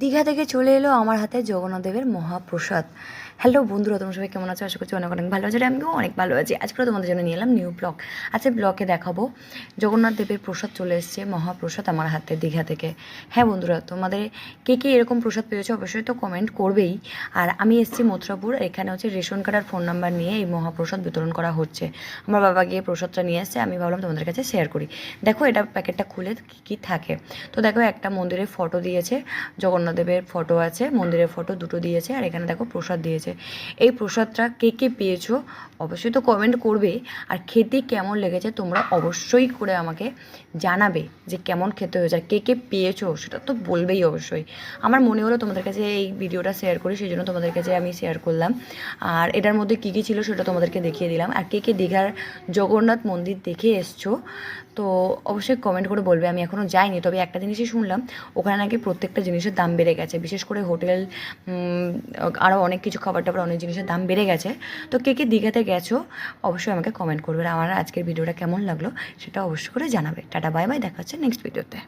দীঘা থেকে চলে এলো আমার হাতে জগন্নাথদেবের মহাপ্রসাদ। হ্যালো বন্ধুরা, তোমরা সবাই কেমন আছো? আশা করছি অনেক অনেক ভালো আছে আমিও অনেক ভালো আছি। আজকে তোমাদের জন্য নিয়ে এলাম নিউ ব্লগ আজকে ব্লগে দেখাবো জগন্নাথ দেবের প্রসাদ চলে এসছে, মহাপ্রসাদ আমার হাতে দীঘা থেকে। হ্যাঁ বন্ধুরা, তোমাদের কে কে এরকম প্রসাদ পেয়েছ অবশ্যই তো কমেন্ট করবেই। আর আমি এসেছি মথুরাপুর, এখানে হচ্ছে রেশন কার্ড আর ফোন নাম্বার নিয়ে এই মহাপ্রসাদ বিতরণ করা হচ্ছে। আমার বাবা গিয়ে প্রসাদটা নিয়ে এসছে আমি ভাবলাম তোমাদের কাছে শেয়ার করি। দেখো এটা প্যাকেটটা খুলে কী কী থাকে? তো দেখো একটা মন্দিরের ফটো দিয়েছে জগন্নাথদেবের ফটো আছে, মন্দিরের ফটো দুটো দিয়েছে আর এখানে দেখো প্রসাদ দিয়েছে। এই প্রসাদটা কে কে পেয়েছ অবশ্যই তো কমেন্ট করবে। আর খেতে কেমন লেগেছে তোমরা অবশ্যই করে আমাকে জানাবে যে কেমন খেতে হয়েছে, আর কে কে পেয়েছ সেটা তো বলবেই অবশ্যই। আমার মনে হলো তোমাদের কাছে এই ভিডিওটা শেয়ার করি, সেই জন্য তোমাদের কাছে আমি শেয়ার করলাম। আর এটার মধ্যে কী কী ছিল সেটা তোমাদেরকে দেখিয়ে দিলাম। আর কে কে দীঘার জগন্নাথ মন্দির দেখে এসছো, তো অবশ্যই কমেন্ট করে বলবে। আমি এখনও যাইনি, তবে একটা জিনিসই শুনলাম, ওখানে নাকি প্রত্যেকটা জিনিসের দাম বেড়ে গেছে। বিশেষ করে হোটেল আরও অনেক কিছু খাবার টাবার অনেক জিনিসের দাম বেড়ে গেছে। তো কে কে দীঘাতে গেছো, অবশ্যই আমাকে কমেন্ট করবে। আর আমার আজকের ভিডিওটা কেমন লাগল, সেটা অবশ্যই করে জানাবে। টাটা বাই বাই দেখা হচ্ছে নেক্সট ভিডিওতে